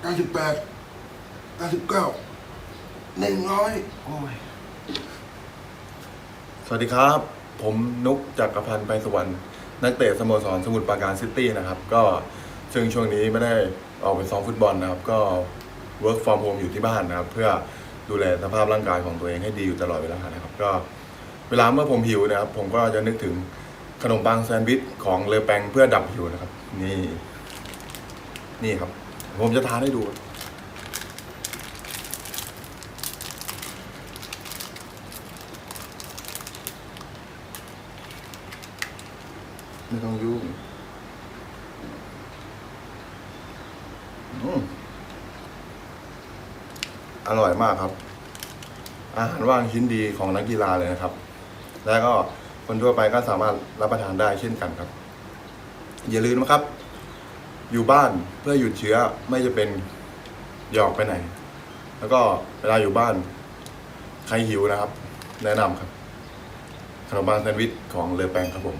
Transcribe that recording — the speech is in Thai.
เก้าสิบแปดเก้าสิบเก้าหนึ่งร้อยโอ้ย สวัสดีครับ ผมนุกจักรพันธ์ไปสวรรค์นักเตะสโมสรสมุทรปราการซิตี้นะครับ ก็ซึ่งช่วงนี้ไม่ได้ออกไปซ้อมฟุตบอลนะครับ ก็ work from home อยู่ที่บ้านนะครับ เพื่อดูแลสภาพร่างกายของตัวเองให้ดีอยู่ตลอดเวลานะครับ ก็เวลาเมื่อผมหิวนะครับ ผมก็จะนึกถึง ขนมปังแซนด์วิชของเลอแปงเพื่อดับหิวนะครับ นี่ นี่ครับ ผมจะทานให้ดู ไม่ต้องยุ่งอืมอร่อยมากครับ อาหารว่างชิ้นดีของนักกีฬาเลยนะครับ แล้วก็ คนทั่วไปก็สามารถรับประทานได้เช่นกันครับ อย่าลืมนะครับ อยู่บ้านเพื่อหยุดเชื้อไม่จะเป็นหยอกไปไหน แล้วก็เวลาอยู่บ้าน ใครหิวนะครับ แนะนำครับขนมปังแซนด์วิชของเลอแปงครับผม